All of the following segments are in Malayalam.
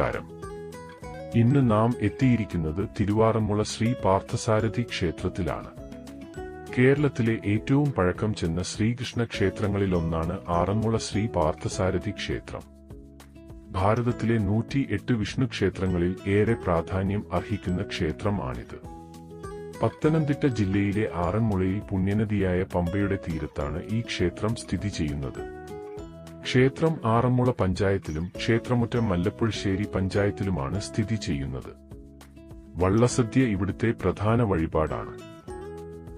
നമസ്കാരം. ഇന്ന് നാം എത്തിയിരിക്കുന്നത് തിരുവാറന്മുള ശ്രീ പാർത്ഥസാരഥി ക്ഷേത്രത്തിലാണ്. കേരളത്തിലെ ഏറ്റവും പഴക്കം ചെന്ന ശ്രീകൃഷ്ണ ക്ഷേത്രങ്ങളിലൊന്നാണ് ആറന്മുള ശ്രീ പാർത്ഥസാരഥി ക്ഷേത്രം. ഭാരതത്തിലെ നൂറ്റി എട്ട് വിഷ്ണു ക്ഷേത്രങ്ങളിൽ ഏറെ പ്രാധാന്യം അർഹിക്കുന്ന ക്ഷേത്രമാണിത്. പത്തനംതിട്ട ജില്ലയിലെ ആറന്മുളയിൽ പുണ്യനദിയായ പമ്പയുടെ തീരത്താണ് ഈ ക്ഷേത്രം സ്ഥിതി ചെയ്യുന്നത്. ക്ഷേത്രം ആറന്മുള പഞ്ചായത്തിലും ക്ഷേത്രമുറ്റം മല്ലപ്പുഴശ്ശേരി പഞ്ചായത്തിലുമാണ് സ്ഥിതി ചെയ്യുന്നത്. വള്ളസദ്യ ഇവിടുത്തെ പ്രധാന വഴിപാടാണ്.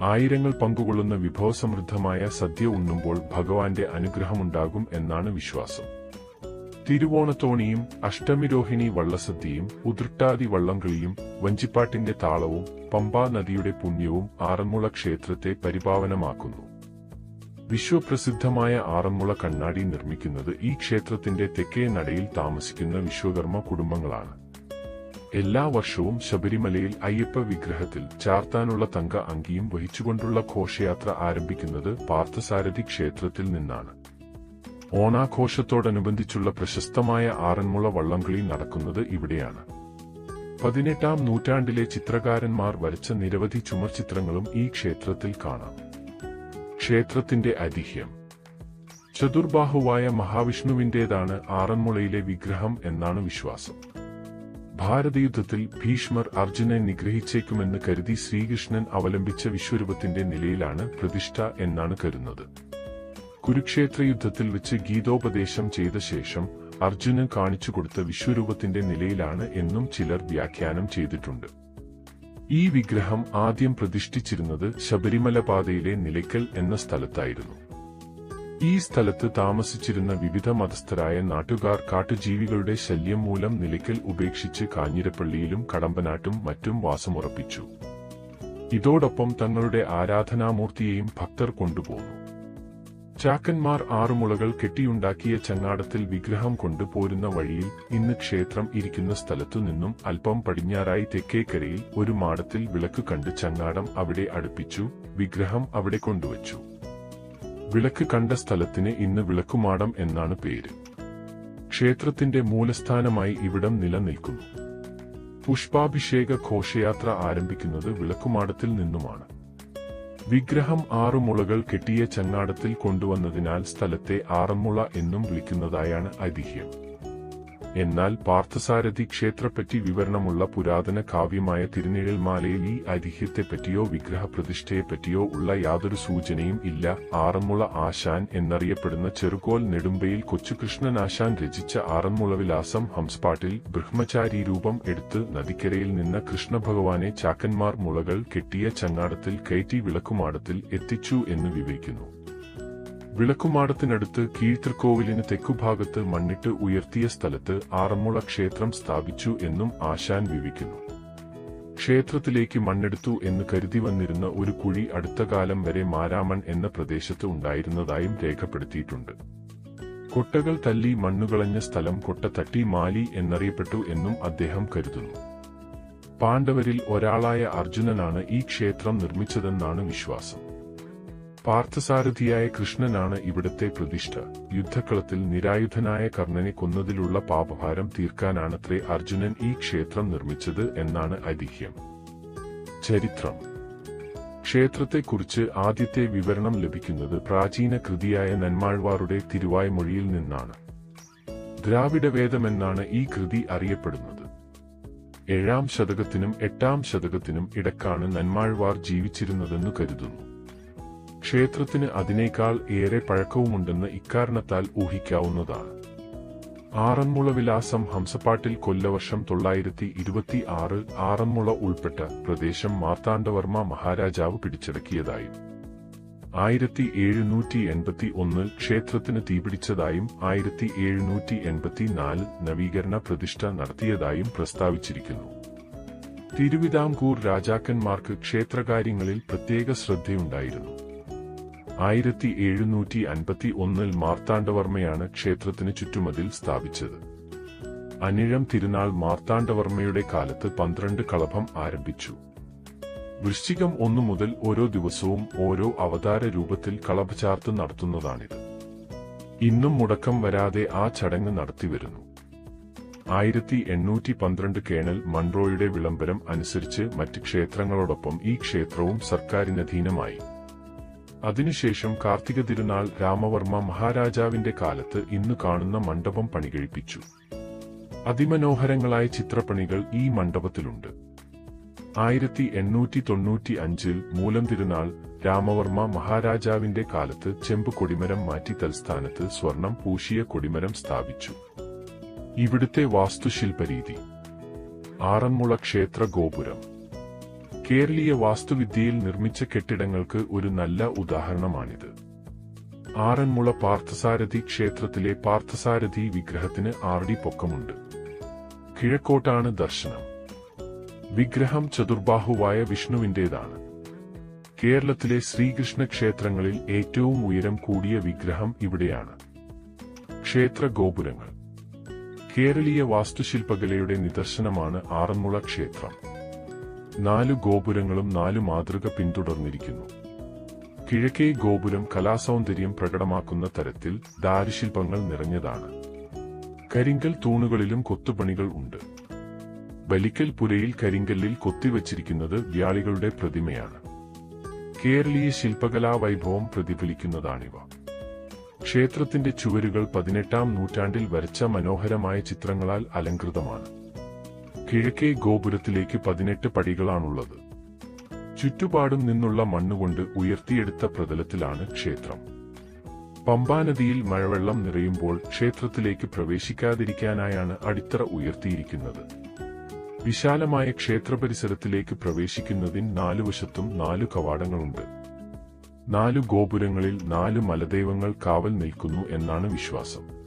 ആയിരങ്ങൾ പങ്കുകൊള്ളുന്ന വിഭവസമൃദ്ധമായ സദ്യ ഉണ്ണുമ്പോൾ ഭഗവാന്റെ അനുഗ്രഹമുണ്ടാകും എന്നാണ് വിശ്വാസം. തിരുവോണത്തോണിയും അഷ്ടമിരോഹിണി വള്ളസദ്യയും ഉതിർട്ടാതി വള്ളംകളിയും വഞ്ചിപ്പാട്ടിന്റെ താളവും പമ്പാ നദിയുടെ പുണ്യവും ആറന്മുള ക്ഷേത്രത്തെ പരിപാവനമാക്കുന്നു. വിശ്വപ്രസിദ്ധമായ ആറന്മുള കണ്ണാടി നിർമ്മിക്കുന്നത് ഈ ക്ഷേത്രത്തിന്റെ തെക്കേ നടയിൽ താമസിക്കുന്ന വിശ്വകർമ്മ കുടുംബങ്ങളാണ്. എല്ലാ വർഷവും ശബരിമലയിൽ അയ്യപ്പ വിഗ്രഹത്തിൽ ചാർത്താനുള്ള തങ്ക അങ്കിയും വഹിച്ചുകൊണ്ടുള്ള ഘോഷയാത്ര ആരംഭിക്കുന്നത് പാർത്ഥസാരഥി ക്ഷേത്രത്തിൽ നിന്നാണ്. ഓണാഘോഷത്തോടനുബന്ധിച്ചുള്ള പ്രശസ്തമായ ആറന്മുള വള്ളംകളി നടക്കുന്നത് ഇവിടെയാണ്. പതിനെട്ടാം നൂറ്റാണ്ടിലെ ചിത്രകാരന്മാർ വരച്ച നിരവധി ചുമർചിത്രങ്ങളും ഈ ക്ഷേത്രത്തിൽ കാണാം. ക്ഷേത്രത്തിന്റെ ഐതിഹ്യം ചതുർബാഹുവായ മഹാവിഷ്ണുവിന്റേതാണ് ആറന്മുളയിലെ വിഗ്രഹം എന്നാണ് വിശ്വാസം. ഭാരതയുദ്ധത്തിൽ ഭീഷ്മർ അർജുനെ നിഗ്രഹിച്ചേക്കുമെന്ന് കരുതി ശ്രീകൃഷ്ണൻ അവലംബിച്ച വിശ്വരൂപത്തിന്റെ നിലയിലാണ് പ്രതിഷ്ഠ എന്നാണ് കരുതുന്നത്. കുരുക്ഷേത്ര യുദ്ധത്തിൽ വെച്ച് ഗീതോപദേശം ചെയ്ത ശേഷം അർജുനൻ കാണിച്ചുകൊടുത്ത വിശ്വരൂപത്തിന്റെ നിലയിലാണ് എന്നും ചിലർ വ്യാഖ്യാനം ചെയ്തിട്ടുണ്ട്. ഈ വിഗ്രഹം ആദ്യം പ്രതിഷ്ഠിച്ചിരുന്നത് ശബരിമല പാതയിലെ നിലയ്ക്കൽ എന്ന സ്ഥലത്തായിരുന്നു. ഈ സ്ഥലത്ത് താമസിച്ചിരുന്ന വിവിധ മതസ്ഥരായ നാട്ടുകാർ കാട്ടുജീവികളുടെ ശല്യം മൂലം നിലയ്ക്കൽ ഉപേക്ഷിച്ച് കാഞ്ഞിരപ്പള്ളിയിലും കടമ്പനാട്ടും മറ്റും വാസമുറപ്പിച്ചു. ഇതോടൊപ്പം തങ്ങളുടെ ആരാധനാമൂർത്തിയെയും ഭക്തർ കൊണ്ടുപോന്നു. ചാക്കന്മാർ ആറുമുളകൾ കെട്ടിയുണ്ടാക്കിയ ചങ്ങാടത്തിൽ വിഗ്രഹം കൊണ്ടുപോരുന്ന വഴിയിൽ ഇന്ന് ക്ഷേത്രം ഇരിക്കുന്ന സ്ഥലത്തു നിന്നും അല്പം പടിഞ്ഞാറായി തെക്കേക്കരയിൽ ഒരു മാടത്തിൽ വിളക്ക് കണ്ട് ചങ്ങാടം അവിടെ അടുപ്പിച്ചു വിഗ്രഹം അവിടെ കൊണ്ടുവച്ചു. വിളക്ക് കണ്ട സ്ഥലത്തിന് ഇന്ന് വിളക്കുമാടം എന്നാണ് പേര്. ക്ഷേത്രത്തിന്റെ മൂലസ്ഥാനമായി ഇവിടം നിലനിൽക്കുന്നു. പുഷ്പാഭിഷേക ഘോഷയാത്ര ആരംഭിക്കുന്നത് വിളക്കുമാടത്തിൽ നിന്നുമാണ്. വിഗ്രഹം ആറുമുളകൾ കെട്ടിയ ചങ്ങാടത്തിൽ കൊണ്ടുവന്നതിനാൽ സ്ഥലത്തെ ആറന്മുള എന്നും വിളിക്കുന്നതായാണ് ഐതിഹ്യം. എന്നാൽ പാർത്ഥസാരഥി ക്ഷേത്രപ്പറ്റി വിവരണമുള്ള പുരാതന കാവ്യമായ തിരുനിഴൽമാലയിൽ ഈ ഐതിഹ്യത്തെപ്പറ്റിയോ വിഗ്രഹപ്രതിഷ്ഠയെപ്പറ്റിയോ ഉള്ള യാതൊരു സൂചനയും ഇല്ല. ആറന്മുള ആശാൻ എന്നറിയപ്പെടുന്ന ചെറുകോൽ നെടുമ്പയിൽ കൊച്ചുകൃഷ്ണൻ ആശാൻ രചിച്ച ആറന്മുളവിലാസം ഹംസ്പാട്ടിൽ ബ്രഹ്മചാരി രൂപം എടുത്ത് നദിക്കരയിൽ നിന്ന് കൃഷ്ണഭഗവാനെ ചാക്കന്മാർ മുളകൾ കെട്ടിയ ചങ്ങാടത്തിൽ കയറ്റി വിളക്കുമാടത്തിൽ എത്തിച്ചു എന്ന് വിവരിക്കുന്നു. വിളക്കുമാടത്തിനടുത്ത് കീഴ്ത്തൃക്കോവിലിന് തെക്കുഭാഗത്ത് മണ്ണിട്ട് ഉയർത്തിയ സ്ഥലത്ത് ആറന്മുള ക്ഷേത്രം സ്ഥാപിച്ചു എന്നും ആശാൻ വിവിക്കുന്നു ക്ഷേത്രത്തിലേക്ക് മണ്ണെടുത്തു എന്ന് കരുതി വന്നിരുന്ന ഒരു കുഴി അടുത്ത കാലം വരെ മാരാമൺ എന്ന പ്രദേശത്ത് ഉണ്ടായിരുന്നതായും രേഖപ്പെടുത്തിയിട്ടുണ്ട്. കൊട്ടകൾ തല്ലി മണ്ണുകളഞ്ഞ സ്ഥലം കൊട്ട തട്ടി മാലി എന്നറിയപ്പെട്ടു എന്നും അദ്ദേഹം കരുതുന്നു. പാണ്ഡവരിൽ ഒരാളായ അർജുനനാണ് ഈ ക്ഷേത്രം നിർമ്മിച്ചതെന്നാണ് വിശ്വാസം. പാർത്ഥസാരഥിയായ കൃഷ്ണനാണ് ഇവിടത്തെ പ്രതിഷ്ഠ. യുദ്ധക്കളത്തിൽ നിരായുധനായ കർണനെ കൊന്നതിലുള്ള പാപഭാരം തീർക്കാനാണത്രേ അർജുനൻ ഈ ക്ഷേത്രം നിർമ്മിച്ചത് എന്നാണ് ഐതിഹ്യം. ചരിത്രം. ക്ഷേത്രത്തെക്കുറിച്ച് ആദ്യത്തെ വിവരണം ലഭിക്കുന്നത് പ്രാചീന കൃതിയായ നന്മാഴ്വാറുടെ തിരുവായ്മൊഴിയിൽ നിന്നാണ്. ദ്രാവിഡവേദമെന്നാണ് ഈ കൃതി അറിയപ്പെടുന്നത്. ഏഴാം ശതകത്തിനും എട്ടാം ശതകത്തിനും ഇടക്കാണ് നന്മാഴ്വാർ ജീവിച്ചിരുന്നതെന്ന് കരുതുന്നു. ക്ഷേത്രത്തിന് അതിനേക്കാൾ ഏറെ പഴക്കവുമുണ്ടെന്ന് ഇക്കാരണത്താൽ ഊഹിക്കാവുന്നതാണ്. ആറന്മുള വിലാസം ഹംസപ്പാട്ടിൽ കൊല്ലവർഷം തൊള്ളായിരത്തി ഇരുപത്തി ആറ് ആറന്മുള ഉൾപ്പെട്ട പ്രദേശം മാർത്താണ്ഡവർമ്മ മഹാരാജാവ് പിടിച്ചടക്കിയതായും. ആയിരത്തി എഴുന്നൂറ്റി എൺപത്തി ഒന്നിൽ ക്ഷേത്രത്തിന് തീപിടിച്ചതായും ആയിരത്തി എഴുന്നൂറ്റി എൺപത്തി നാല് നവീകരണ പ്രതിഷ്ഠ നടത്തിയതായും പ്രസ്താവിച്ചിരിക്കുന്നു. തിരുവിതാംകൂർ രാജാക്കന്മാർക്ക് ക്ഷേത്രകാര്യങ്ങളിൽ പ്രത്യേക ശ്രദ്ധയുണ്ടായിരുന്നു. ആയിരത്തി എഴുന്നൂറ്റി അൻപത്തി ഒന്നിൽ മാർത്താണ്ഡവർമ്മയാണ് ക്ഷേത്രത്തിന് ചുറ്റുമതിൽ സ്ഥാപിച്ചത്. അനിഴം തിരുനാൾ മാർത്താണ്ഡവർമ്മയുടെ കാലത്ത് പന്ത്രണ്ട് കളഭം ആരംഭിച്ചു. വൃശ്ചികം ഒന്നു മുതൽ ഓരോ ദിവസവും ഓരോ അവതാര രൂപത്തിൽ കളഭചാർത്ത് നടത്തുന്നതാണിത്. ഇന്നും മുടക്കം വരാതെ ആ ചടങ്ങ് നടത്തിവരുന്നു. ആയിരത്തി എണ്ണൂറ്റി പന്ത്രണ്ട് കേണൽ മൺറോയുടെ വിളംബരം അനുസരിച്ച് മറ്റ് ക്ഷേത്രങ്ങളോടൊപ്പം ഈ ക്ഷേത്രവും സർക്കാരിനധീനമായി. അതിനുശേഷം കാർത്തിക തിരുനാൾ രാമവർമ്മ മഹാരാജാവിന്റെ കാലത്ത് ഇന്ന് കാണുന്ന മണ്ഡപം പണികഴിപ്പിച്ചു. അതിമനോഹരങ്ങളായ ചിത്രപ്പണികൾ ഈ മണ്ഡപത്തിലുണ്ട്. ആയിരത്തി എണ്ണൂറ്റി തൊണ്ണൂറ്റി അഞ്ചിൽ മൂലം തിരുനാൾ രാമവർമ്മ മഹാരാജാവിന്റെ കാലത്ത് ചെമ്പ് കൊടിമരം മാറ്റി തൽസ്ഥാനത്ത് സ്വർണം പൂശിയ കൊടിമരം സ്ഥാപിച്ചു. ഇവിടുത്തെ വാസ്തുശില്പരീതി. ആറന്മുള ക്ഷേത്ര ഗോപുരം. കേരളീയ വാസ്തുവിദ്യയിൽ നിർമ്മിച്ച കെട്ടിടങ്ങൾക്ക് ഒരു നല്ല ഉദാഹരണമാണിത്. ആറന്മുള പാർത്ഥസാരഥി ക്ഷേത്രത്തിലെ പാർത്ഥസാരഥി വിഗ്രഹത്തിന് ആറടി പൊക്കമുണ്ട്. കിഴക്കോട്ടാണ് ദർശനം. വിഗ്രഹം ചതുർബാഹുവായ വിഷ്ണുവിന്റേതാണ്. കേരളത്തിലെ ശ്രീകൃഷ്ണ ക്ഷേത്രങ്ങളിൽ ഏറ്റവും ഉയരം കൂടിയ വിഗ്രഹം ഇവിടെയാണ്. ക്ഷേത്ര ഗോപുരങ്ങൾ. കേരളീയ വാസ്തുശില്പകലയുടെ നിദർശനമാണ് ആറന്മുള ക്ഷേത്രം. നാലു ഗോപുരങ്ങളും നാലു മാതൃക പിന്തുടർന്നിരിക്കുന്നു. കിഴക്കേ ഗോപുരം കലാസൗന്ദര്യം പ്രകടമാക്കുന്ന തരത്തിൽ ദാരുശില്പങ്ങൾ നിറഞ്ഞതാണ്. കരിങ്കൽ തൂണുകളിലും കൊത്തുപണികൾ ഉണ്ട്. ബലിക്കൽ പുരയിൽ കരിങ്കല്ലിൽ കൊത്തിവച്ചിരിക്കുന്നത് വ്യാളികളുടെ പ്രതിമയാണ്. കേരളീയ ശില്പകലാ വൈഭവം പ്രതിഫലിക്കുന്നതാണിവ. ക്ഷേത്രത്തിന്റെ ചുവരുകൾ പതിനെട്ടാം നൂറ്റാണ്ടിൽ വരച്ച മനോഹരമായ ചിത്രങ്ങളാൽ അലങ്കൃതമാണ് കിഴക്കേ ഗോപുരത്തിലേക്ക് പതിനെട്ട് പടികളാണുള്ളത്. ചുറ്റുപാടും നിന്നുള്ള മണ്ണുകൊണ്ട് ഉയർത്തിയെടുത്ത പ്രതലത്തിലാണ് ക്ഷേത്രം. പമ്പാനദിയിൽ മഴവെള്ളം നിറയുമ്പോൾ ക്ഷേത്രത്തിലേക്ക് പ്രവേശിക്കാതിരിക്കാനായാണ് അടിത്തറ ഉയർത്തിയിരിക്കുന്നത്. വിശാലമായ ക്ഷേത്ര ക്ഷേത്രപരിസരത്തിലേക്ക് പ്രവേശിക്കുന്നതിന് നാലുവശത്തും നാലു കവാടങ്ങളുണ്ട്. നാലു ഗോപുരങ്ങളിൽ നാലു മലദൈവങ്ങൾ കാവൽ നിൽക്കുന്നു എന്നാണ് വിശ്വാസം.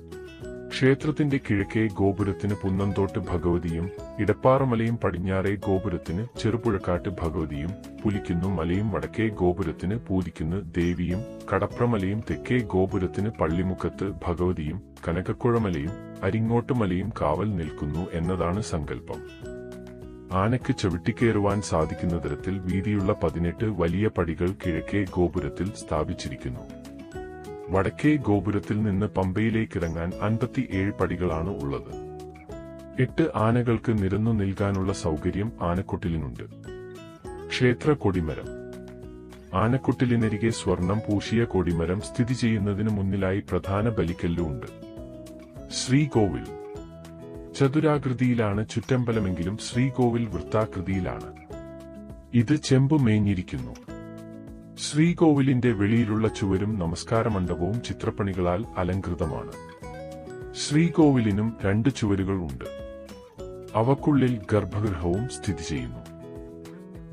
ക്ഷേത്രത്തിന്റെ കിഴക്കേ ഗോപുരത്തിന് പുന്നന്തോട്ട് ഭഗവതിയും ഇടപ്പാറമലയും പടിഞ്ഞാറേ ഗോപുരത്തിന് ചെറുപുഴക്കാട്ട് ഭഗവതിയും പുലിക്കുന്നു മലയും വടക്കേ ഗോപുരത്തിന് പൂതിക്കുന്നു ദേവിയും കടപ്രമലയും തെക്കേ ഗോപുരത്തിന് പള്ളിമുഖത്ത് ഭഗവതിയും കനകക്കുഴമലയും അരിങ്ങോട്ടുമലയും കാവൽ നിൽക്കുന്നു എന്നതാണ് സങ്കല്പം. ആനയ്ക്ക് ചവിട്ടിക്കേറുവാൻ സാധിക്കുന്ന തരത്തിൽ വീതിയുള്ള പതിനെട്ട് വലിയ പടികൾ കിഴക്കേ ഗോപുരത്തിൽ സ്ഥാപിച്ചിരിക്കുന്നു. വടക്കേ ഗോപുരത്തിൽ നിന്ന് പമ്പയിലേക്കിറങ്ങാൻ അൻപത്തിയേഴ് പടികളാണ് ഉള്ളത്. എട്ട് ആനകൾക്ക് നിരന്നു നിൽക്കാനുള്ള സൗകര്യം ആനക്കൊട്ടിലിനുണ്ട്. ക്ഷേത്ര കൊടിമരം. ആനക്കൊട്ടിലിനരികെ സ്വർണം പൂശിയ കൊടിമരം സ്ഥിതി ചെയ്യുന്നതിന് മുന്നിലായി പ്രധാന ബലിക്കല്ലുണ്ട്. ശ്രീകോവിൽ. ചതുരാകൃതിയിലാണ് ചുറ്റമ്പലമെങ്കിലും ശ്രീകോവിൽ വൃത്താകൃതിയിലാണ്. ഇത് ചെമ്പ് മേഞ്ഞിരിക്കുന്നു. ശ്രീകോവിലിന്റെ വെളിയിലുള്ള ചുവരും നമസ്കാരമണ്ഡപവും ചിത്രപ്പണികളാൽ അലങ്കൃതമാണ് ശ്രീകോവിലിനും രണ്ട് ചുവരുകൾ ഉണ്ട്. അവക്കുള്ളിൽ ഗർഭഗൃഹവും സ്ഥിതി ചെയ്യുന്നു.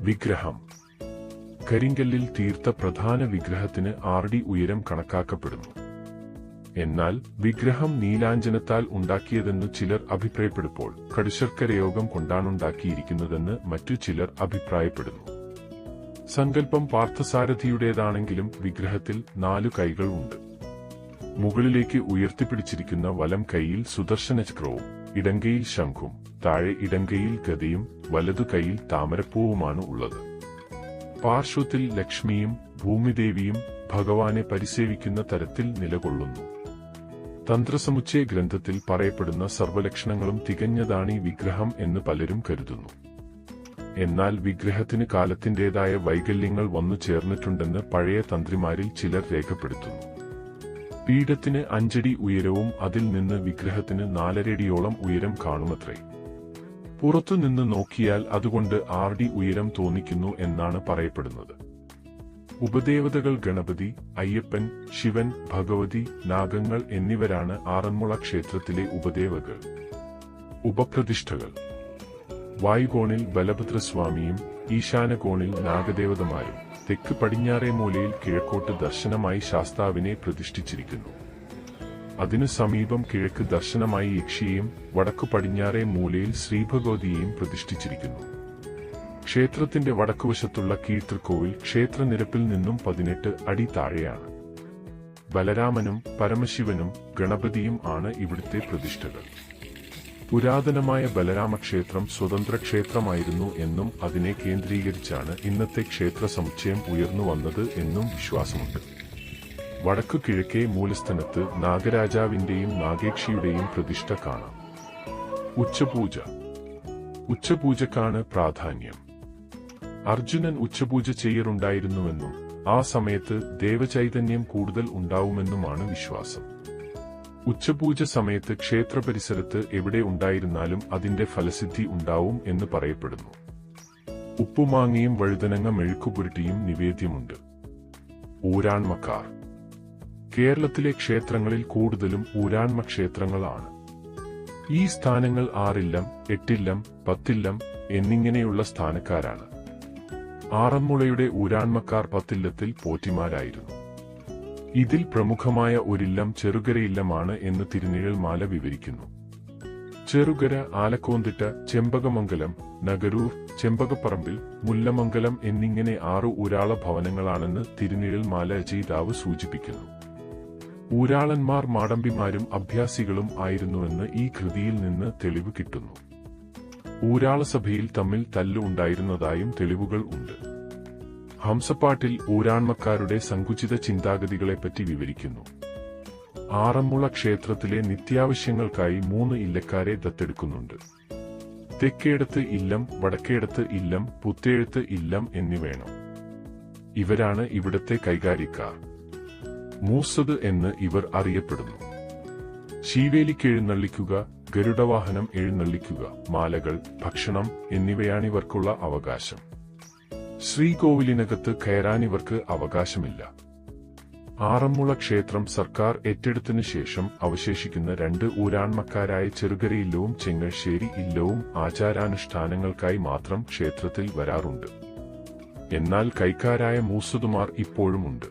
വിഗ്രഹം. കരിങ്കല്ലിൽ തീർത്ത പ്രധാന വിഗ്രഹത്തിന് ആർഡി ഉയരം കണക്കാക്കപ്പെടുന്നു. എന്നാൽ വിഗ്രഹം നീലാഞ്ജനത്താൽ ഉണ്ടാക്കിയതെന്ന് ചിലർ അഭിപ്രായപ്പെടുമ്പോൾ കടുശർക്കരയോഗം കൊണ്ടാണുണ്ടാക്കിയിരിക്കുന്നതെന്ന് മറ്റു ചിലർ അഭിപ്രായപ്പെടുന്നു. സങ്കല്പം പാർത്ഥസാരഥിയുടേതാണെങ്കിലും വിഗ്രഹത്തിൽ നാലു കൈകൾ ഉണ്ട് മുകളിലേക്ക് ഉയർത്തിപ്പിടിച്ചിരിക്കുന്ന വലം കൈയിൽ സുദർശന ചക്രവും ഇടങ്കയിൽ ശംഖും താഴെ ഇടങ്കയിൽ ഗതയും വലതു കൈയിൽ താമരപ്പൂവുമാണ് ഉള്ളത്. പാർശ്വത്തിൽ ലക്ഷ്മിയും ഭൂമിദേവിയും ഭഗവാനെ പരിസേവിക്കുന്ന തരത്തിൽ നിലകൊള്ളുന്നു. തന്ത്രസമുച്ചയ ഗ്രന്ഥത്തിൽ പറയപ്പെടുന്ന സർവലക്ഷണങ്ങളും തികഞ്ഞതാണ് ഈ വിഗ്രഹം എന്ന് പലരും കരുതുന്നു. എന്നാൽ വിഗ്രഹത്തിന് കാലത്തിന്റേതായ വൈകല്യങ്ങൾ വന്നു ചേർന്നിട്ടുണ്ടെന്ന് പഴയ തന്ത്രിമാരിൽ ചിലർ രേഖപ്പെടുത്തുന്നു. പീഠത്തിന് അഞ്ചടി ഉയരവും അതിൽ നിന്ന് വിഗ്രഹത്തിന് നാലരടിയോളം ഉയരം കാണുമത്രേ. പുറത്തുനിന്ന് നോക്കിയാൽ അതുകൊണ്ട് ആറടി ഉയരം തോന്നിക്കുന്നു എന്നാണ് പറയപ്പെടുന്നത്. ഉപദേവതകൾ ഗണപതി അയ്യപ്പൻ ശിവൻ ഭഗവതി നാഗങ്ങൾ എന്നിവരാണ് ആറന്മുള ക്ഷേത്രത്തിലെ ഉപദേവകൾ. ഉപപ്രതിഷ്ഠകൾ. വായുകോണിൽ ബലഭദ്രസ്വാമിയും ഈശാനകോണിൽ നാഗദേവതമാരും തെക്ക് പടിഞ്ഞാറേ മൂലയിൽ കിഴക്കോട്ട് ദർശനമായി ശാസ്താവിനെ പ്രതിഷ്ഠിച്ചിരിക്കുന്നു. അതിനു സമീപം കിഴക്ക് ദർശനമായി യക്ഷിയെയും വടക്കു പടിഞ്ഞാറേ മൂലയിൽ ശ്രീഭഗവതിയെയും പ്രതിഷ്ഠിച്ചിരിക്കുന്നു. ക്ഷേത്രത്തിന്റെ വടക്കുവശത്തുള്ള കീഴ്ത്തൃക്കോവിൽ ക്ഷേത്രനിരപ്പിൽ നിന്നും പതിനെട്ട് അടി താഴെയാണ്. ബലരാമനും പരമശിവനും ഗണപതിയും ആണ് ഇവിടുത്തെ പ്രതിഷ്ഠകൾ. പുരാതനമായ ബലരാമക്ഷേത്രം സ്വതന്ത്ര ക്ഷേത്രമായിരുന്നു എന്നും അതിനെ കേന്ദ്രീകരിച്ചാണ് ഇന്നത്തെ ക്ഷേത്ര സമുച്ചയം ഉയർന്നു വന്നത് എന്നും വിശ്വാസമുണ്ട്. വടക്കു കിഴക്കേ മൂലസ്ഥലത്ത് നാഗരാജാവിന്റെയും നാഗേക്ഷിയുടെയും പ്രതിഷ്ഠ കാണാം. ഉച്ചപൂജ. ഉച്ചപൂജക്കാണ് പ്രാധാന്യം. അർജുനൻ ഉച്ചപൂജ ചെയ്യാറുണ്ടായിരുന്നുവെന്നും ആ സമയത്ത് ദേവചൈതന്യം കൂടുതൽ ഉണ്ടാവുമെന്നുമാണ് വിശ്വാസം. ഉച്ചപൂജ സമയത്ത് ക്ഷേത്ര പരിസരത്ത് എവിടെ ഉണ്ടായിരുന്നാലും അതിന്റെ ഫലസിദ്ധി ഉണ്ടാവും എന്ന് പറയപ്പെടുന്നു. ഉപ്പുമാങ്ങയും വഴുതനങ്ങ മെഴുക്കുപുരുട്ടിയും നിവേദ്യമുണ്ട്. ഊരാൺമക്കാർ. കേരളത്തിലെ ക്ഷേത്രങ്ങളിൽ കൂടുതലും ഊരാൺമ ക്ഷേത്രങ്ങളാണ് ഈ സ്ഥാനങ്ങൾ ആറില്ലം എട്ടില്ലം പത്തില്ലം എന്നിങ്ങനെയുള്ള സ്ഥാനക്കാരാണ്. ആറന്മുളയുടെ ഊരാൺമക്കാർ പത്തില്ലത്തിൽ പോറ്റിമാരായിരുന്നു. ഇതിൽ പ്രമുഖമായ ഒരില്ലം ചെറുകര ഇല്ലമാണ് എന്ന് തിരുനിഴൽ മാല വിവരിക്കുന്നു. ചെറുകര ആലക്കോന്തിട്ട ചെമ്പകമംഗലം നഗരൂർ ചെമ്പകപ്പറമ്പിൽ മുല്ലമംഗലം എന്നിങ്ങനെ ആറു ഊരാള ഭവനങ്ങളാണെന്ന് തിരുനിഴൽ മാല രചയിതാവ് സൂചിപ്പിക്കുന്നു. ഊരാളന്മാർ മാടമ്പിമാരും അഭ്യാസികളും ആയിരുന്നുവെന്ന് ഈ കൃതിയിൽ നിന്ന് തെളിവ് കിട്ടുന്നു. ഊരാളസഭയിൽ തമ്മിൽ തല്ലു ഉണ്ടായിരുന്നതായും തെളിവുകൾ ഉണ്ട്. ഹംസപ്പാട്ടിൽ ഊരാൺമക്കാരുടെ സങ്കുചിത ചിന്താഗതികളെപ്പറ്റി വിവരിക്കുന്നു. ആറന്മുള ക്ഷേത്രത്തിലെ നിത്യാവശ്യങ്ങൾക്കായി മൂന്ന് ഇല്ലക്കാരെ ദത്തെടുക്കുന്നുണ്ട്. തെക്കേടത്ത് ഇല്ലം വടക്കേടത്ത് ഇല്ലം പുത്തേഴത്ത് ഇല്ലം എന്നിവേണം ഇവരാണ് ഇവിടത്തെ കൈകാര്യക്കാർ. മൂസത് എന്ന് ഇവർ അറിയപ്പെടുന്നു. ശീവേലിക്ക് എഴുന്നള്ളിക്കുക ഗരുഡവാഹനം എഴുന്നള്ളിക്കുക മാലകൾ ഭക്ഷണം എന്നിവയാണിവർക്കുള്ള അവകാശം. ശ്രീകോവിലിനകത്ത് കയറാനിവർക്ക് അവകാശമില്ല. ആറന്മുള ക്ഷേത്രം സർക്കാർ ഏറ്റെടുത്തതിനു ശേഷം അവശേഷിക്കുന്ന രണ്ട് ഊരാൺമക്കാരായ ചെറുകരയില്ലവും ചെങ്ങശ്ശേരി ഇല്ലവും ആചാരാനുഷ്ഠാനങ്ങൾക്കായി മാത്രം ക്ഷേത്രത്തിൽ വരാറുണ്ട്. എന്നാൽ കൈക്കാരായ മൂസുതുമാർ ഇപ്പോഴുമുണ്ട്.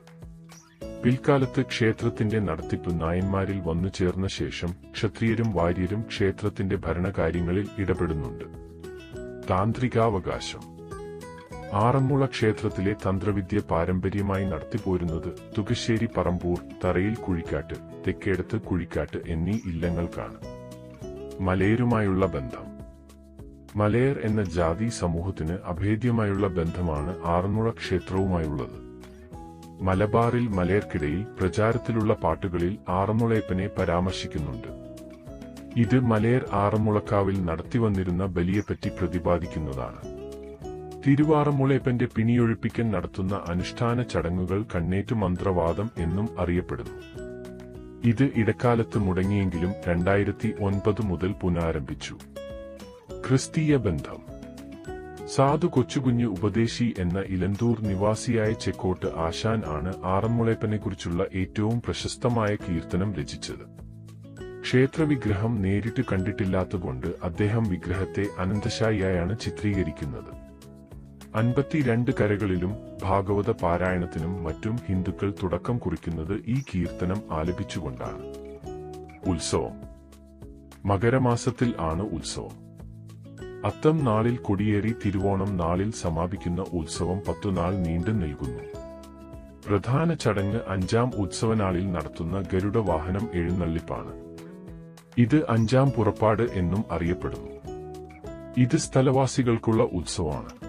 പിൽക്കാലത്ത് ക്ഷേത്രത്തിന്റെ നടത്തിപ്പ് നായന്മാരിൽ വന്നു ചേർന്ന ശേഷം ക്ഷത്രിയരും വാര്യരും ക്ഷേത്രത്തിന്റെ ഭരണകാര്യങ്ങളിൽ ഇടപെടുന്നുണ്ട്. താന്ത്രികാവകാശം. ആറന്മുള ക്ഷേത്രത്തിലെ തന്ത്രവിദ്യ പാരമ്പര്യമായി നടത്തിപ്പോരുന്നത് തുകശ്ശേരി പറമ്പൂർ തറയിൽ കുഴിക്കാട്ട് തെക്കേടത്ത് കുഴിക്കാട്ട് എന്നീ ഇല്ലങ്ങൾക്കാണ്. മലയരുമായുള്ള ബന്ധം. മലയർ എന്ന ജാതി സമൂഹത്തിന് അഭേദ്യമായുള്ള ബന്ധമാണ് ആറന്മുള ക്ഷേത്രവുമായുള്ളത്. മലബാറിൽ മലയർക്കിടയിൽ പ്രചാരത്തിലുള്ള പാട്ടുകളിൽ ആറന്മുളയപ്പനെ പരാമർശിക്കുന്നുണ്ട്. ഇത് മലയർ ആറന്മുളക്കാവിൽ നടത്തിവന്നിരുന്ന ബലിയെപ്പറ്റി പ്രതിപാദിക്കുന്നതാണ്. തിരുവാറന്മുളയപ്പന്റെ പിണിയൊഴിപ്പിക്കൽ നടത്തുന്ന അനുഷ്ഠാന ചടങ്ങുകൾ കണ്ണേറ്റു മന്ത്രവാദം എന്നും അറിയപ്പെടുന്നു. ഇത് ഇടക്കാലത്ത് മുടങ്ങിയെങ്കിലും രണ്ടായിരത്തി ഒൻപത് മുതൽ പുനരാരംഭിച്ചു. ക്രിസ്തീയ ബന്ധം. സാധു കൊച്ചുകുഞ്ഞ് ഉപദേശി എന്ന ഇലന്തൂർ നിവാസിയായ ചെക്കോട്ട് ആശാൻ ആണ് ആറന്മുളയപ്പനെക്കുറിച്ചുള്ള ഏറ്റവും പ്രശസ്തമായ കീർത്തനം രചിച്ചത്. ക്ഷേത്രവിഗ്രഹം നേരിട്ട് കണ്ടിട്ടില്ലാത്തതുകൊണ്ട് അദ്ദേഹം വിഗ്രഹത്തെ അനന്തശായിയായാണ് ചിത്രീകരിക്കുന്നത്. അൻപത്തിരണ്ട് കരകളിലും ഭാഗവത പാരായണത്തിനും മറ്റും ഹിന്ദുക്കൾ തുടക്കം കുറിക്കുന്നത് ഈ കീർത്തനം ആലപിച്ചുകൊണ്ടാണ്. ഉത്സവം. മകരമാസത്തിൽ ആണ് ഉത്സവം. അത്തം നാളിൽ കൊടിയേറി തിരുവോണം നാളിൽ സമാപിക്കുന്ന ഉത്സവം പത്തുനാൾ നീണ്ടു നിൽക്കുന്നു. പ്രധാന ചടങ്ങ് അഞ്ചാം ഉത്സവനാളിൽ നടത്തുന്ന ഗരുഡ വാഹനം എഴുന്നള്ളിപ്പാണ്. ഇത് അഞ്ചാം പുറപ്പാട് എന്നും അറിയപ്പെടുന്നു. ഇത് സ്ഥലവാസികൾക്കുള്ള ഉത്സവമാണ്.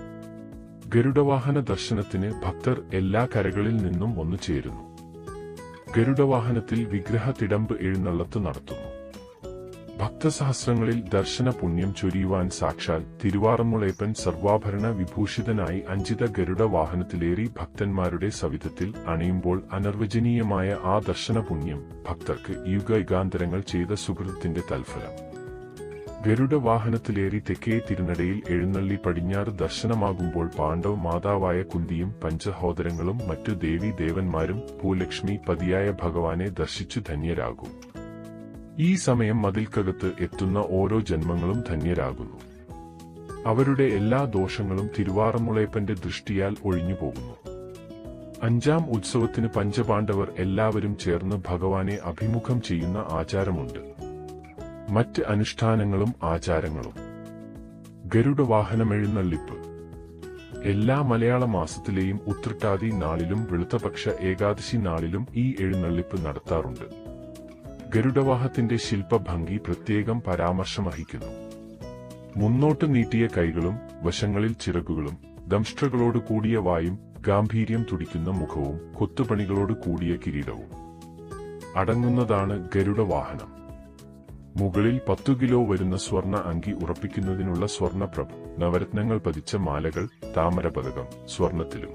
ഗരുഡവാഹന ദർശനത്തിന് ഭക്തർ എല്ലാ കരകളിൽ നിന്നും വന്നു ചേരുന്നു. ഗരുഡവാഹനത്തിൽ വിഗ്രഹ തിടമ്പ് എഴുന്നള്ളത്ത് നടത്തുന്നു. ഭക്തസഹസ്രങ്ങളിൽ ദർശന പുണ്യം ചൊരിയുവാൻ സാക്ഷാൽ തിരുവാറമ്മുളേപ്പൻ സർവാഭരണ വിഭൂഷിതനായി അഞ്ചിത ഗരുഡ വാഹനത്തിലേറി ഭക്തന്മാരുടെ സവിധത്തിൽ അണയുമ്പോൾ അനർവചനീയമായ ആ ദർശന പുണ്യം ഭക്തർക്ക് യുഗയുഗാന്തരങ്ങൾ ചെയ്ത സുഹൃത്തിന്റെ തൽഫലം. ഗരുഡ വാഹനത്തിലേറി തെക്കേ തിരുനടയിൽ എഴുന്നള്ളി പടിഞ്ഞാറ് ദർശനമാകുമ്പോൾ പാണ്ഡവ മാതാവായ കുന്തിയും പഞ്ചഹോദരങ്ങളും മറ്റു ദേവീ ദേവന്മാരും ഭൂലക്ഷ്മി പതിയായ ഭഗവാനെ ദർശിച്ചു ധന്യരാകും. ഈ സമയം മതിൽക്കകത്ത് എത്തുന്ന ഓരോ ജന്മങ്ങളും ധന്യരാകുന്നു. അവരുടെ എല്ലാ ദോഷങ്ങളും തിരുവാറമുളയപ്പന്റെ ദൃഷ്ടിയാൽ ഒഴിഞ്ഞുപോകുന്നു അഞ്ചാം ഉത്സവത്തിന് പഞ്ചപാണ്ഡവർ എല്ലാവരും ചേർന്ന് ഭഗവാനെ അഭിമുഖം ചെയ്യുന്ന ആചാരമുണ്ട്. മറ്റ് അനുഷ്ഠാനങ്ങളും ആചാരങ്ങളും. ഗരുഡ വാഹനമെഴുന്നള്ളിപ്പ് എല്ലാ മലയാള മാസത്തിലെയും ഉത്രട്ടാതി നാളിലും വെളുത്തപക്ഷ ഏകാദശി നാളിലും ഈ എഴുന്നള്ളിപ്പ് നടത്താറുണ്ട്. ഗരുഡവാഹത്തിന്റെ ശില്പഭംഗി പ്രത്യേകം പരാമർശമർഹിക്കുന്നു. മുന്നോട്ട് നീട്ടിയ കൈകളും വശങ്ങളിൽ ചിറകുകളും ദംഷ്ട്രകളോട് കൂടിയ വായും ഗാംഭീര്യം തുടിക്കുന്ന മുഖവും കൊത്തുപണികളോട് കൂടിയ കിരീടവും. അടങ്ങുന്നതാണ് ഗരുഡവാഹനം. മുകളിൽ പത്തു കിലോ വരുന്ന സ്വർണ അങ്കി ഉറപ്പിക്കുന്നതിനുള്ള സ്വർണപ്രഭ നവരത്നങ്ങൾ പതിച്ച മാലകൾ താമരപതകം സ്വർണത്തിലും.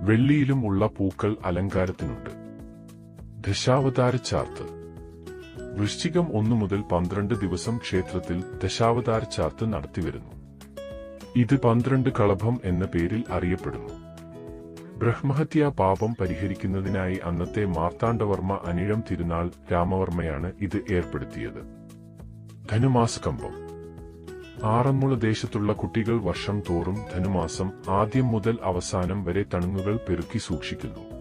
വെള്ളിയിലും ഉള്ള പൂക്കൾ അലങ്കാരത്തിനുണ്ട്. ദശാവതാര ചാർത്ത്. വൃശ്ചികം ഒന്നു മുതൽ പന്ത്രണ്ട് ദിവസം ക്ഷേത്രത്തിൽ ദശാവതാര ചാർത്ത് നടത്തിവരുന്നു. ഇത് പന്ത്രണ്ട് കളഭം എന്ന പേരിൽ അറിയപ്പെടുന്നു. ബ്രഹ്മഹത്യാ പാപം പരിഹരിക്കുന്നതിനായി അന്നത്തെ മാർത്താണ്ഡവർമ്മ അനിഴം തിരുനാൾ രാമവർമ്മയാണ് ഇത് ഏർപ്പെടുത്തിയത്. ധനുമാസകമ്പം. ആറന്മുള ദേശത്തുള്ള കുട്ടികൾ വർഷം തോറും ധനുമാസം ആദ്യം മുതൽ അവസാനം വരെ തണുങ്ങുകൾ പെരുക്കി സൂക്ഷിക്കുന്നു.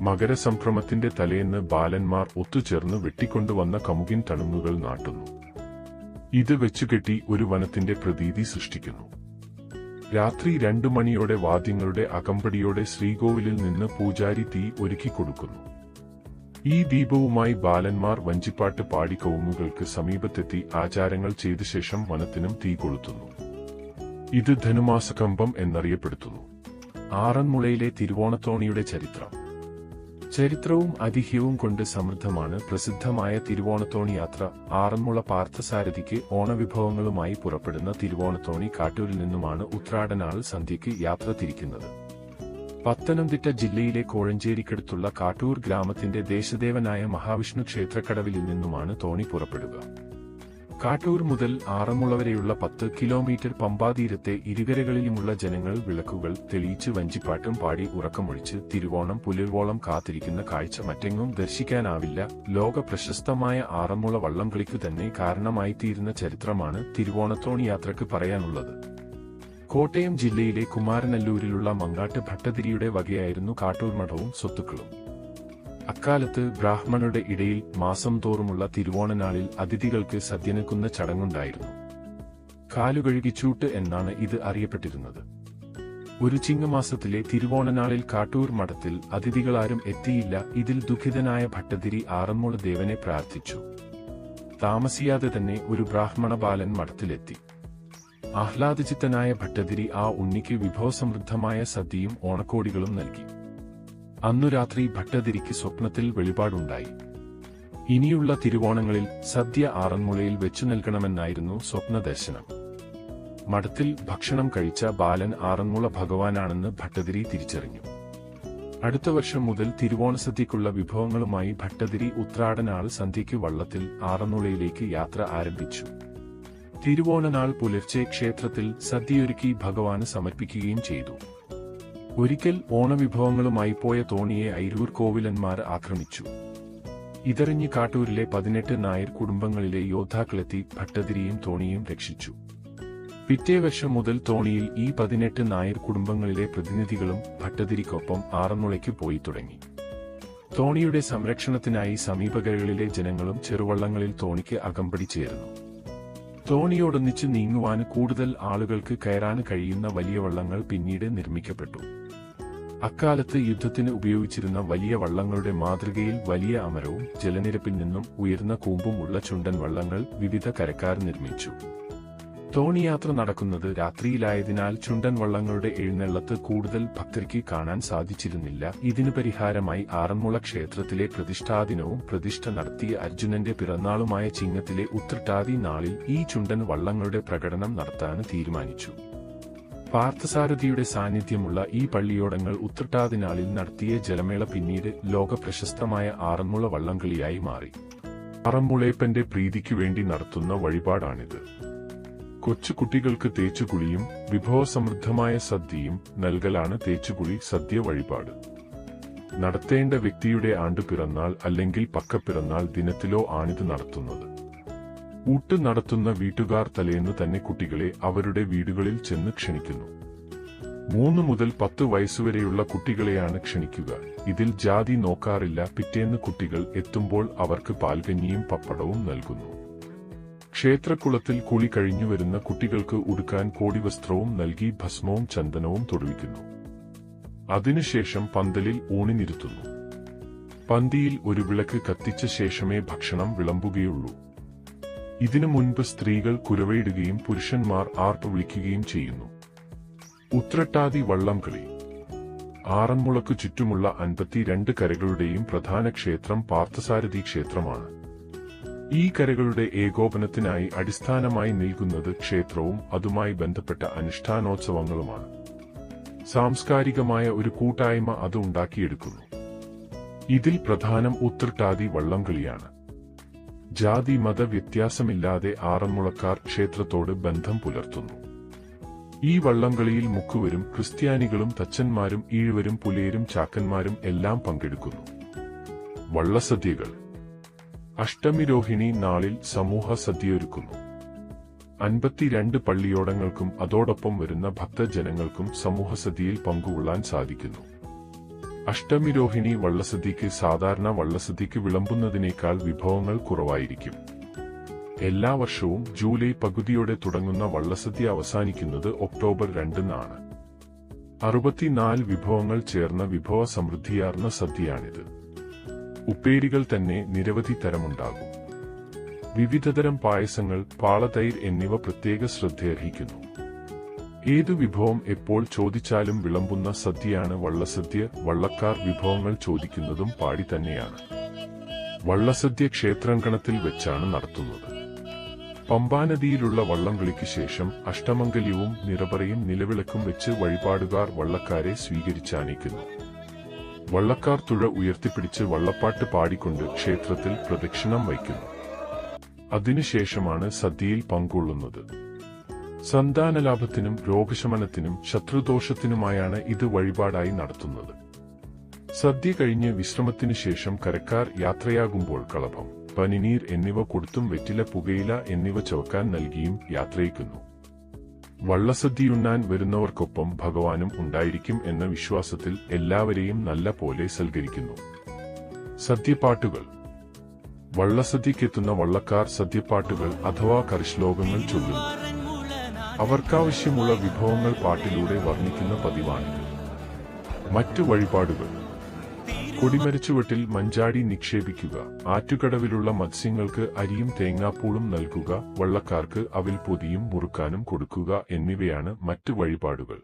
മകരസംക്രമത്തിന്റെ തലേന്ന് ബാലന്മാർ ഒത്തുചേർന്ന് വെട്ടിക്കൊണ്ടുവന്ന കമുകിൻ തണുങ്ങുകൾ നാട്ടുന്നു. ഇത് വെച്ചുകെട്ടി ഒരു വനത്തിന്റെ പ്രതീതി സൃഷ്ടിക്കുന്നു. രാത്രി രണ്ടു മണിയോടെ വാദ്യങ്ങളുടെ അകമ്പടിയോടെ ശ്രീകോവിലിൽ നിന്ന് പൂജാരി തീ ഒരുക്കിക്കൊടുക്കുന്നു ഈ ദീപവുമായി ബാലന്മാർ വഞ്ചിപ്പാട്ട് പാടി കൗമുകൾക്ക് സമീപത്തെത്തി ആചാരങ്ങൾ ചെയ്ത ശേഷം വനത്തിനും തീ കൊളുത്തുന്നു. ഇത് ധനുമാസകമ്പം എന്നറിയപ്പെടുത്തുന്നു. ആറന്മുളയിലെ തിരുവോണത്തോണിയുടെ ചരിത്രം. ചരിത്രവും ഐതിഹ്യവും കൊണ്ട് സമൃദ്ധമാണ് പ്രസിദ്ധമായ തിരുവോണത്തോണി യാത്ര. ആറന്മുള പാർത്ഥസാരഥിക്ക് ഓണവിഭവങ്ങളുമായി പുറപ്പെടുന്ന തിരുവോണത്തോണി കാട്ടൂരിൽ നിന്നുമാണ് ഉത്രാടനാൾ സന്ധ്യയ്ക്ക് യാത്ര തിരിക്കുന്നത്. പത്തനംതിട്ട ജില്ലയിലെ കോഴഞ്ചേരിക്കടുത്തുള്ള കാട്ടൂർ ഗ്രാമത്തിന്റെ ദേശദേവനായ മഹാവിഷ്ണു ക്ഷേത്രക്കടവിൽ നിന്നുമാണ് തോണി പുറപ്പെടുക. കാട്ടൂർ മുതൽ ആറന്മുള വരെയുള്ള പത്ത് കിലോമീറ്റർ പമ്പാതീരത്തെ ഇരുകരകളിലുമുള്ള ജനങ്ങൾ വിളക്കുകൾ തെളിയിച്ച് വഞ്ചിപ്പാട്ടും പാടി ഉറക്കമൊഴിച്ച് തിരുവോണം പുലർവോളം കാത്തിരിക്കുന്ന കാഴ്ച മറ്റെങ്ങും ദർശിക്കാനാവില്ല. ലോക പ്രശസ്തമായ ആറന്മുള വള്ളംകളിക്കു തന്നെ കാരണമായിത്തീരുന്ന ചരിത്രമാണ് തിരുവോണത്തോണി യാത്രയ്ക്ക് പറയാനുള്ളത്. കോട്ടയം ജില്ലയിലെ കുമാരനല്ലൂരിലുള്ള മങ്ങാട്ട് ഭട്ടതിരിയുടെ വകയായിരുന്നു കാട്ടൂർ മഠവും സ്വത്തുക്കളും. അക്കാലത്ത് ബ്രാഹ്മണരുടെ ഇടയിൽ മാസം തോറുമുള്ള തിരുവോണനാളിൽ അതിഥികൾക്ക് സദ്യനക്കുന്ന ചടങ്ങുണ്ടായിരുന്നു. കാലുകഴുകിച്ചൂട്ട് എന്നാണ് ഇത് അറിയപ്പെട്ടിരുന്നത്. ഒരു ചിങ്ങമാസത്തിലെ തിരുവോണനാളിൽ കാട്ടൂർ മഠത്തിൽ അതിഥികളാരും എത്തിയില്ല. ഇതിൽ ദുഃഖിതനായ ഭട്ടതിരി ആറന്മുള ദേവനെ പ്രാർത്ഥിച്ചു. താമസിയാതെ തന്നെ ഒരു ബ്രാഹ്മണ ബാലൻ മഠത്തിലെത്തി. ആഹ്ലാദചിത്തനായ ഭട്ടതിരി ആ ഉണ്ണിക്ക് വിഭവസമൃദ്ധമായ സദ്യയും ഓണക്കോടികളും നൽകി. അന്നു രാത്രി ഭട്ടതിരിക്ക് സ്വപ്നത്തിൽ വെളിപാടുണ്ടായി. ഇനിയുള്ള തിരുവോണങ്ങളിൽ സദ്യ ആറന്മുളയിൽ വെച്ചു നൽകണമെന്നായിരുന്നു സ്വപ്നദർശനം. മഠത്തിൽ ഭക്ഷണം കഴിച്ച ബാലൻ ആറന്മുള ഭഗവാനാണെന്ന് ഭട്ടതിരി തിരിച്ചറിഞ്ഞു. അടുത്ത വർഷം മുതൽ തിരുവോണസദ്യക്കുള്ള വിഭവങ്ങളുമായി ഭട്ടതിരി ഉത്രാടനാൾ സന്ധ്യയ്ക്ക് വള്ളത്തിൽ ആറന്മുളയിലേക്ക് യാത്ര ആരംഭിച്ചു. തിരുവോണനാൾ പുലർച്ചെ ക്ഷേത്രത്തിൽ സദ്യയൊരുക്കി ഭഗവാന് സമർപ്പിക്കുകയും ചെയ്തു. ഒരിക്കൽ ഓണവിഭവങ്ങളുമായി പോയ തോണിയെ ഐരൂർ കോവിലന്മാർ ആക്രമിച്ചു. ഇതറിഞ്ഞ് കാട്ടൂരിലെ പതിനെട്ട് നായർ കുടുംബങ്ങളിലെ യോദ്ധാക്കളെത്തി ഭട്ടതിരിയും തോണിയും രക്ഷിച്ചു. പിറ്റേ വർഷം മുതൽ തോണിയിൽ ഈ പതിനെട്ട് നായർ കുടുംബങ്ങളിലെ പ്രതിനിധികളും ഭട്ടതിരിക്കൊപ്പം ആറന്മുളയ്ക്ക് പോയി തുടങ്ങി. തോണിയുടെ സംരക്ഷണത്തിനായി സമീപകരകളിലെ ജനങ്ങളും ചെറുവള്ളങ്ങളിൽ തോണിക്ക് അകമ്പടി ചേർന്നു. തോണിയോടൊന്നിച്ച് നീങ്ങുവാന് കൂടുതൽ ആളുകൾക്ക് കയറാൻ കഴിയുന്ന വലിയ വള്ളങ്ങൾ പിന്നീട് നിർമ്മിക്കപ്പെട്ടു. അക്കാലത്ത് യുദ്ധത്തിന് ഉപയോഗിച്ചിരുന്ന വലിയ വള്ളങ്ങളുടെ മാതൃകയിൽ വലിയ അമരവും ജലനിരപ്പിൽ നിന്നും ഉയർന്ന കൂമ്പും ഉള്ള ചുണ്ടൻ വള്ളങ്ങൾ വിവിധ കരക്കാർ നിർമ്മിച്ചു. തോണിയാത്ര നടക്കുന്നത് രാത്രിയിലായതിനാൽ ചുണ്ടൻ വള്ളങ്ങളുടെ എഴുന്നള്ളത്ത് കൂടുതൽ ഭക്തർക്ക് കാണാൻ സാധിച്ചിരുന്നില്ല. ഇതിനു പരിഹാരമായി ആറന്മുള ക്ഷേത്രത്തിലെ പ്രതിഷ്ഠാദിനവും പ്രതിഷ്ഠ നടത്തിയ അർജുനന്റെ പിറന്നാളുമായ ചിങ്ങത്തിലെ ഉത്രട്ടാതി നാളിൽ ഈ ചുണ്ടൻ വള്ളങ്ങളുടെ പ്രകടനം നടത്താൻ തീരുമാനിച്ചു. പാർത്ഥസാരഥിയുടെ സാന്നിധ്യമുള്ള ഈ പള്ളിയോടങ്ങൾ ഉത്രട്ടാതിനാളിൽ നടത്തിയ ജലമേള പിന്നീട് ലോകപ്രശസ്തമായ ആറന്മുള വള്ളംകളിയായി മാറി. ആറന്മുളയപ്പന്റെ പ്രീതിക്കു വേണ്ടി നടത്തുന്ന വഴിപാടാണിത്. കൊച്ചുകുട്ടികൾക്ക് തേച്ചുകുളിയും വിഭവസമൃദ്ധമായ സദ്യയും നൽകലാണ് തേച്ചുകുളി സദ്യ വഴിപാട്. നടത്തേണ്ട വ്യക്തിയുടെ ആണ്ടു പിറന്നാൾ അല്ലെങ്കിൽ പക്കപ്പിറന്നാൾ ദിനത്തിലോ ആണിത് നടത്തുന്നത്. ഊട്ട് നടത്തുന്ന വീട്ടുകാർ തലേന്ന് തന്നെ കുട്ടികളെ അവരുടെ വീടുകളിൽ ചെന്ന് ക്ഷണിക്കുന്നു. മൂന്ന് മുതൽ പത്ത് വയസ്സുവരെയുള്ള കുട്ടികളെയാണ് ക്ഷണിക്കുക. ഇതിൽ ജാതി നോക്കാറില്ല. പിറ്റേന്ന് കുട്ടികൾ എത്തുമ്പോൾ അവർക്ക് പാൽകഞ്ഞിയും പപ്പടവും നൽകുന്നു. ക്ഷേത്രക്കുളത്തിൽ കുളി കഴിഞ്ഞു വരുന്ന കുട്ടികൾക്ക് ഉടുക്കാൻ കോടി വസ്ത്രവും നൽകി ഭസ്മവും ചന്ദനവും തൊടുവിക്കുന്നു. അതിനുശേഷം പന്തലിൽ ഊണിനിരുത്തുന്നു പന്തിയിൽ ഒരു വിളക്ക് കത്തിച്ച ശേഷമേ ഭക്ഷണം വിളമ്പുകയുള്ളൂ. ഇതിനു മുൻപ് സ്ത്രീകൾ കുരവയിടുകയും പുരുഷന്മാർ ആർപ്പ് വിളിക്കുകയും ചെയ്യുന്നു. ഉത്രട്ടാതി വള്ളംകളി ആറന്മുളക്കു ചുറ്റുമുള്ള അൻപത്തിരണ്ട് കരകളുടെയും പ്രധാന ക്ഷേത്രം പാർത്ഥസാരഥി ക്ഷേത്രമാണ്. ഈ കരകളുടെ ഏകോപനത്തിനായി അടിസ്ഥാനമായി നിൽക്കുന്നത് ക്ഷേത്രവും അതുമായി ബന്ധപ്പെട്ട അനുഷ്ഠാനോത്സവങ്ങളുമാണ്. സാംസ്കാരികമായ ഒരു കൂട്ടായ്മ അത് ഉണ്ടാക്കിയെടുക്കുന്നു. ഇതിൽ പ്രധാനം ഉത്രട്ടാതി വള്ളംകളിയാണ് ജാതി മത വ്യത്യാസമില്ലാതെ ആറന്മുളക്കാർ ക്ഷേത്രത്തോട് ബന്ധം പുലർത്തുന്നു. ഈ വള്ളംകളിയിൽ മുക്കുവരും ക്രിസ്ത്യാനികളും തച്ചന്മാരും ഈഴുവരും പുലയരും ചാക്കന്മാരും എല്ലാം പങ്കെടുക്കുന്നു. വള്ളസദ്യകൾ. അഷ്ടമിരോഹിണി നാളിൽ സമൂഹ സദ്യയൊരുക്കുന്നു. അൻപത്തിരണ്ട് പള്ളിയോടങ്ങൾക്കും അതോടൊപ്പം വരുന്ന ഭക്തജനങ്ങൾക്കും സമൂഹസദ്യയിൽ പങ്കുകൊള്ളാൻ സാധിക്കുന്നു. അഷ്ടമിരോഹിണി വള്ളസദ്യക്ക് സാധാരണ വള്ളസദ്യക്ക് വിളമ്പുന്നതിനേക്കാൾ വിഭവങ്ങൾ കുറവായിരിക്കും. എല്ലാ വർഷവും ജൂലൈ പകുതിയോടെ തുടങ്ങുന്ന വള്ളസദ്യ അവസാനിക്കുന്നത് ഒക്ടോബർ രണ്ടിനാണ്. അറുപത്തിനാല് വിഭവങ്ങൾ ചേർന്ന വിഭവ സമൃദ്ധിയാർന്ന സദ്യയാണിത്. ഉപ്പേരികൾ തന്നെ നിരവധി തരമുണ്ടാകും. വിവിധതരം പായസങ്ങൾ പാളതൈർ എന്നിവ പ്രത്യേക ശ്രദ്ധയർഹിക്കുന്നു. ഏതു വിഭവം എപ്പോൾ ചോദിച്ചാലും വിളമ്പുന്ന സദ്യയാണ് വള്ളസദ്യ. വള്ളക്കാർ വിഭവങ്ങൾ ചോദിക്കുന്നതും പാടി തന്നെയാണ്. വള്ളസദ്യ ക്ഷേത്രാങ്കണത്തിൽ വെച്ചാണ് നടത്തുന്നത്. പമ്പാനദിയിലുള്ള വള്ളംകളിക്ക് ശേഷം അഷ്ടമംഗല്യവും നിറപറയും നിലവിളക്കും വെച്ച് വഴിപാടുകാർ വള്ളക്കാരെ സ്വീകരിച്ചാനയിക്കുന്നു വള്ളക്കാർ തുഴ ഉയർത്തിപ്പിടിച്ച് വള്ളപ്പാട്ട് പാടിക്കൊണ്ട് ക്ഷേത്രത്തിൽ പ്രദക്ഷിണം വയ്ക്കുന്നു. അതിനുശേഷമാണ് സദ്യയിൽ പങ്കൊള്ളുന്നത് സന്താനലാഭത്തിനും രോഗശമനത്തിനും ശത്രുദോഷത്തിനുമായാണ് ഇത് വഴിപാടായി നടത്തുന്നത്. സദ്യ കഴിഞ്ഞ് വിശ്രമത്തിനു ശേഷം കരക്കാർ യാത്രയാകുമ്പോൾ കളഭം പനിനീർ എന്നിവ കൊടുത്തും വെറ്റില പുകയില എന്നിവ ചവക്കാൻ നൽകിയും യാത്രയിക്കുന്നു. വള്ളസദ്യയുണ്ണാൻ വരുന്നവർക്കൊപ്പം ഭഗവാനും ഉണ്ടായിരിക്കും എന്ന വിശ്വാസത്തിൽ എല്ലാവരെയും നല്ല പോലെ സൽക്കരിക്കുന്നു. സദ്യപ്പാട്ടുകൾ. വള്ളസദ്യക്കെത്തുന്ന വള്ളക്കാർ സദ്യപ്പാട്ടുകൾ അഥവാ കരിശ്ലോകങ്ങൾ ചൊല്ലുന്നു. അവർക്കാവശ്യമുള്ള വിഭവങ്ങൾ പാട്ടിലൂടെ വർണിക്കുന്ന പതിവാണ്. മറ്റു വഴിപാടുകൾ. കൊടിമരച്ചുവട്ടിൽ മഞ്ചാടി നിക്ഷേപിക്കുക. ആറ്റുകടവിലുള്ള മത്സ്യങ്ങൾക്ക് അരിയും തേങ്ങാപ്പൂളും നൽകുക. വള്ളക്കാർക്ക് അവിൽ പൊതിയും മുറുക്കാനും കൊടുക്കുക എന്നിവയാണ് മറ്റു വഴിപാടുകൾ.